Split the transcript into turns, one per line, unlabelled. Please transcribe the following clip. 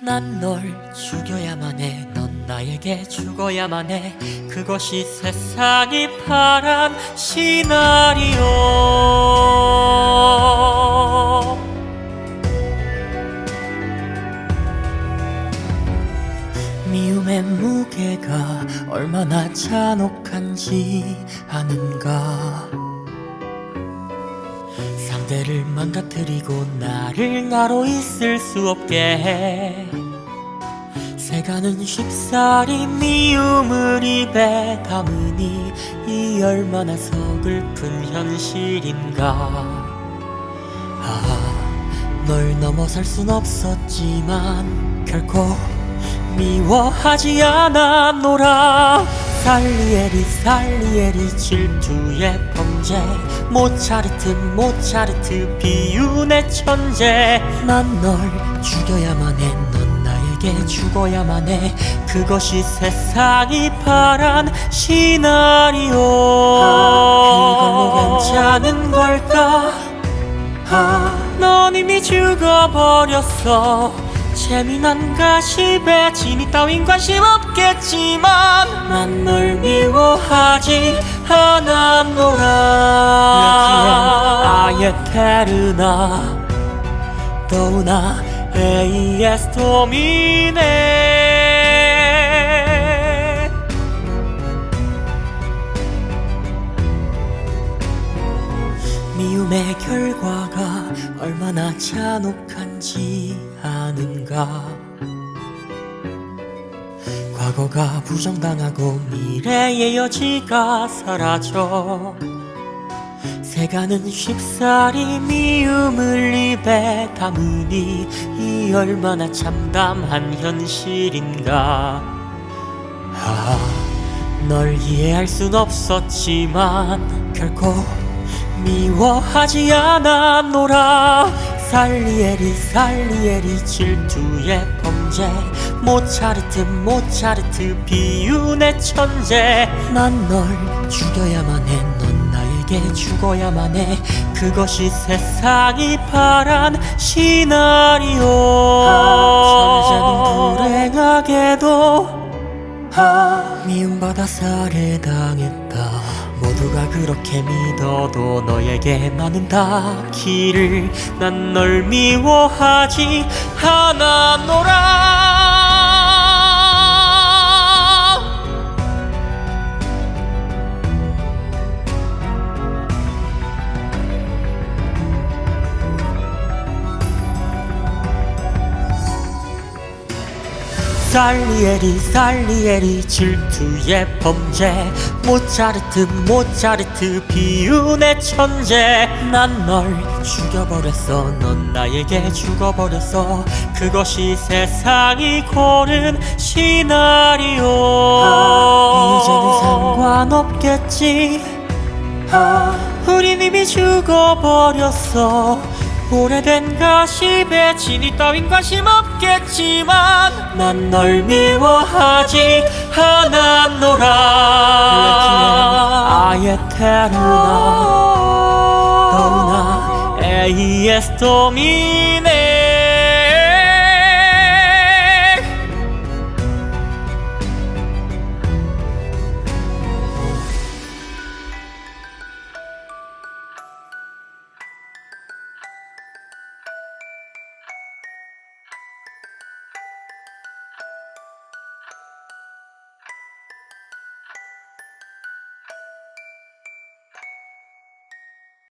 난 널 죽여야만 해. 넌 나에게 죽어야만 해. 그것이 세상이 바란 시나리오. 미움의 무게가 얼마나 잔혹한지 아는가. 상대를 망가뜨리고 나를 나로 있을 수 없게 해. 새가는 쉽사리 미움을 입에 담으니 이 얼마나 서글픈 현실인가. 아, 널 넘어설 순 없었지만 결코 미워하지 않았노라 살리에리 살리에리 질투의 범죄. 모차르트 모차르트 비운의 천재. 난 널 죽여야만 해넌 나에게 죽어야만 해. 그것이 세상이 바란 시나리오. 그걸로 괜찮은 걸까? 아, 넌 이미 죽어버렸어 재미난 가십에 진이 따윈 관심 없겠지만 난널 미워하지 않았노라. 아예 테르나 또나 AS 도미네 미움의 결과가 얼마나 잔혹한지 아는가? 과거가 부정당하고 미래의 여지가 사라져 새가는 쉽사리 미움을 입에 담으니 이 얼마나 참담한 현실인가? 아, 널 이해할 순 없었지만 결코 미워하지 않았노라. 살리에리 살리에리 질투의 범죄. 모차르트 모차르트 비운의 천재. 난 널 죽여야만 해 넌 나에게 죽어야만 해. 그것이 세상이 바란 시나리오. 천재는 불행하게도 아, 미움받아 살해당했다. 모두가 그렇게 믿어도 너에게 나는 닿기를 난널 미워하지 않았노라 살리에리 살리에리 질투의 범죄. 모차르트 모차르트 비운의 천재. 난 널 죽여버렸어. 넌 나에게 죽어버렸어. 그것이 세상이 고른 시나리오. 이제는 상관없겠지. 아, 우린 이미 죽어버렸어. 오래된 가십에 진이 따윈 관심 없겠지만 난 널 미워하지 않았노라. 아예 테르나 너나 AS 도미네